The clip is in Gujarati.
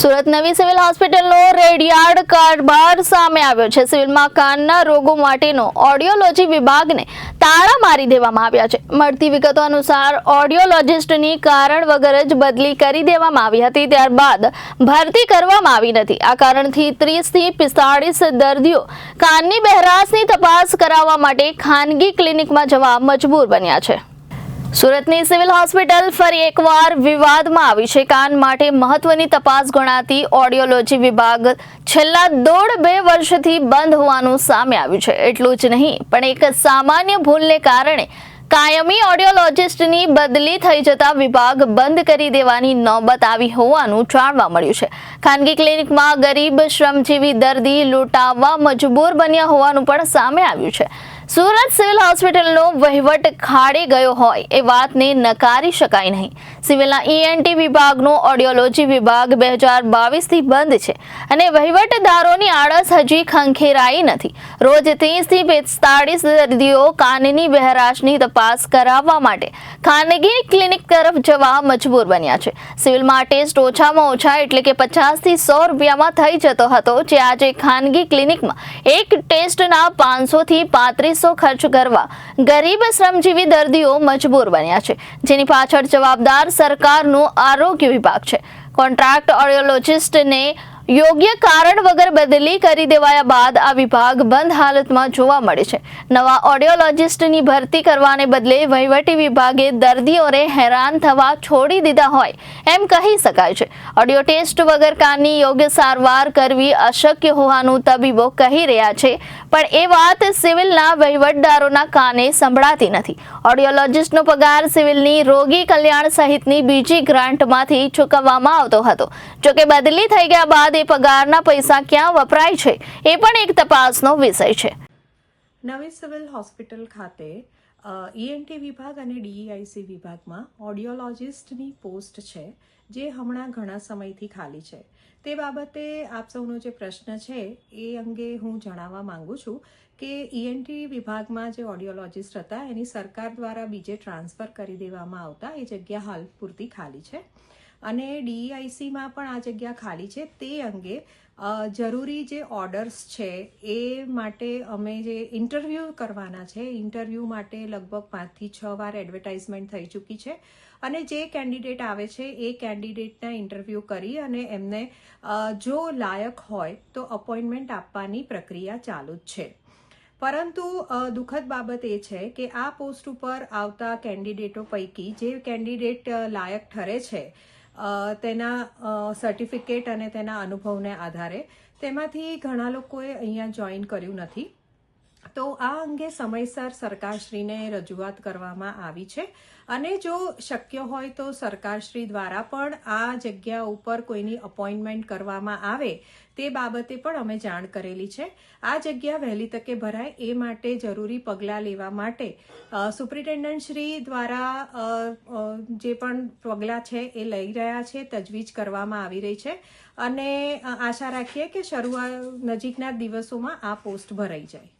સુરત નવી સિવિલ હોસ્પિટલનો રેડિયાર્ડ કારબાર સામે આવ્યો છે. સિવિલમાં કાનના રોગો માટેનો ઓડિયોલોજી વિભાગને તાળા મારી દેવામાં આવ્યા છે. મળતી વિગતો અનુસાર ઓડિયોલોજિસ્ટની કારણ વગર જ બદલી કરી દેવામાં આવી હતી. ત્યારબાદ ભરતી કરવામાં આવી નથી. આ કારણથી ત્રીસથી પિસ્તાળીસ દર્દીઓ કાનની બહેરાશની તપાસ કરાવવા માટે ખાનગી ક્લિનિકમાં જવા મજબૂર બન્યા છે. સુરતની સિવિલ હોસ્પિટલ ફરી એકવાર વિવાદમાં આવી છે. કાન માટે મહત્વની તપાસ ગણાતી ઓડિયોલોજી વિભાગ છેલ્લા દોઢ બે વર્ષથી બંધ હોવાનું સામે આવ્યું છે. એટલું જ નહીં, પણ એક સામાન્ય ભૂલને કારણે કાયમી ઓડિયોલોજિસ્ટની બદલી થઈ જતા વિભાગ બંધ કરી દેવાની નોબત આવી હોવાનું જાણવા મળ્યું છે. ખાનગી ક્લિનિકમાં ગરીબ, શ્રમજીવી દર્દી લૂંટાવવા મજબૂર બન્યા હોવાનું પણ સામે આવ્યું છે. સુરત સિવિલ હોસ્પિટલનો વહીવટ ખાડે ગયો હોય એ વાતને નકારી શકાય નહીં. સિવિલના ઈએનટી વિભાગનો ઓડિયોલોજી વિભાગ બે હજાર બાવીસથી બંધ છે અને વહીવટદારોની આળસ હજી ખંખેરાઈ નથી. રોજ ત્રીસથી પિસ્તાળીસ દર્દીઓ કાનની બહેરાશની તપાસ કરાવવા માટે ખાનગી ક્લિનિક તરફ જવા મજબૂર બન્યા છે. સિવિલમાં ટેસ્ટ ઓછામાં ઓછા એટલે કે પચાસથી સો રૂપિયામાં થઈ જતો હતો, જે આજે ખાનગી ક્લિનિકમાં એક ટેસ્ટના પાંચસોથી પાંત્રીસો ખર્ચ કરવા ગરીબ શ્રમજીવી દર્દીઓ મજબૂર બન્યા છે. જેની પાછળ જવાબદાર સરકારનું આરોગ્ય વિભાગ છે. કોન્ટ્રાક્ટ ઓડિયોલોજિસ્ટને યોગ્ય કારણ વગર બદલી કરી દેવાયા બાદ આ વિભાગ બંધ હાલતમાં જોવા મળે છે. નવા ઓડિયોલોજિસ્ટની ભરતી કરવાને બદલે વહીવટી વિભાગે દર્દીઓને હેરાન થવા છોડી દીધા હોય એમ કહી શકાય છે. ઓડિયો ટેસ્ટ વગર કાનની યોગ્ય સારવાર કરવી અશક્ય હોવાનું તબીબો કહી રહ્યા છે, પણ એ વાત સિવિલના વહીવટદારોના કાને સંભળાતી નથી. ઓડિયોલોજિસ્ટનો પગાર સિવિલની રોગી કલ્યાણ સહિતની બીજી ગ્રાન્ટમાંથી ચૂકવવામાં આવતો હતો. જોકે બદલી થઈ ગયા બાદ એ પગારના પૈસા ક્યાં વપરાય છે, એ પણ એક તપાસનો વિષય છે. નવી સિવિલ હોસ્પિટલ ખાતે ઈએનટી વિભાગ અને ડીઈઆઈસી વિભાગમાં ઓડિયોલોજિસ્ટની પોસ્ટ છે, જે હમણાં ઘણા સમયથી ખાલી છે. તે બાબતે આપ સૌનો જે પ્રશ્ન છે, એ અંગે હું જણાવવા માંગુ છું કે ઈએનટી વિભાગમાં જે ઓડિયોલોજિસ્ટ હતા, એની સરકાર દ્વારા બીજે ટ્રાન્સફર કરી દેવામાં આવતા, એ જગ્યા હાલ પૂરતી ખાલી છે. અને ડીઈઆઈસીમાં પણ આ જગ્યા ખાલી છે. તે અંગે જરૂરી જે ઓર્ડર્સ છે, એ માટે અમે જે ઇન્ટરવ્યૂ કરવાના છે, ઇન્ટરવ્યૂ માટે લગભગ પાંચથી છ વાર એડવર્ટાઇઝમેન્ટ થઈ ચૂકી છે. અને જે કેન્ડિડેટ આવે છે, એ કેન્ડિડેટના ઇન્ટરવ્યૂ કરી અને એમને જો લાયક હોય, તો અપોઇન્ટમેન્ટ આપવાની પ્રક્રિયા ચાલુ જ છે. પરંતુ દુઃખદ બાબત એ છે કે આ પોસ્ટ ઉપર આવતા કેન્ડિડેટો પૈકી જે કેન્ડિડેટ લાયક ઠરે છે તેના સર્ટિફિકેટ અને તેના અનુભવને આધારે. તેમાંથી ઘણા લોકોએ અહીંયા જોઈન કર્યું નથી. તો આ અંગે સમયસર સરકારશ્રીને રજૂઆત કરવામાં આવી છે. અને જો શક્ય હોય તો સરકારશ્રી દ્વારા પણ આ જગ્યા ઉપર કોઈની અપોઇન્ટમેન્ટ કરવામાં આવે તે બાબતે પણ અમે જાણ કરેલી છે. આ જગ્યા વહેલી તકે ભરાય એ માટે જરૂરી પગલાં લેવા માટે અ, સુપ્રિન્ટેન્ડન્ટ શ્રી દ્વારા જે પણ પગલાં છે એ લઈ રહ્યા છે તજવીજ કરવામાં આવી રહી છે. અને આશા રાખીએ કે શરૂઆત નજીકના દિવસોમાં આ પોસ્ટ ભરાઈ જાય.